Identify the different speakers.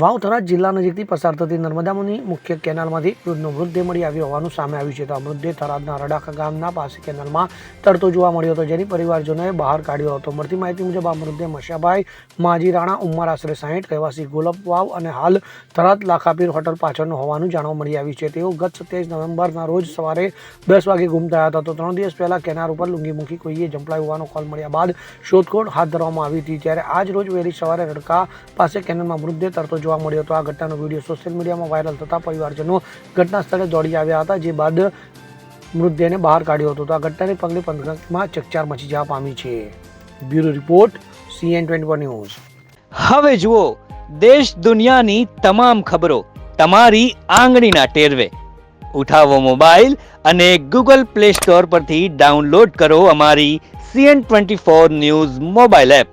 Speaker 1: વાવથરા જિલ્લા નજીકથી પસાર થતી નર્મદાની મુખ્ય કેનાલમાંથી વૃદ્ધનો મૃતદેહ મળી આવ્યો હોવાનું સામે આવ્યું છે. તો આ મૃતદેહ થરાદના રડાખા ગામના પાસે કેનાલમાં તરતો જોવા મળ્યો હતો, જેની પરિવારજનોએ બહાર કાઢ્યો હતો. મળતી માહિતી મુજબ આ મૃતદેહ મશાભાઈ માજી રાણા ઉંમર આશરે સાહીઠ, રહેવાસી ગોલપ વાવ અને હાલ થરાદ લાખાપીર હોટલ પાછળનું હોવાનું જાણવા મળી આવ્યું છે. તેઓ ગત સત્યાવીસ નવેમ્બરના રોજ સવારે દસ વાગે ગુમ થયા હતા. તો ત્રણ દિવસ પહેલાં કેનાર ઉપર લુંગી મૂકી કોઈએ જંપલાઈ હોવાનો કોલ મળ્યા બાદ શોધખોળ હાથ ધરવામાં આવી હતી. ત્યારે આજ રોજ વહેલી સવારે રડકા પાસે કેનાલમાં મૃતદેહ તરતો જોવા મળ્યો હતો. આ ઘટનાનો વીડિયો સોશિયલ મીડિયામાં વાયરલ થતા પરિવારજનો ઘટના સ્થળે દોડી આવ્યા હતા, જે બાદ મૃતદેહને બહાર કાઢ્યો હતો. તો આ ઘટનાને પગલે પંથકમાં ચકચાર મચી જવા પામી છે. Bureau report, CN twenty news.
Speaker 2: હવે જુઓ, દેશ દુનિયાની તમામ ખબરો તમારી આંગળીના ટેરવે. ઉઠાવો મોબાઈલ અને ગૂગલ પ્લે સ્ટોર પરથી ડાઉનલોડ કરો અમારી CN twenty four news mobile app.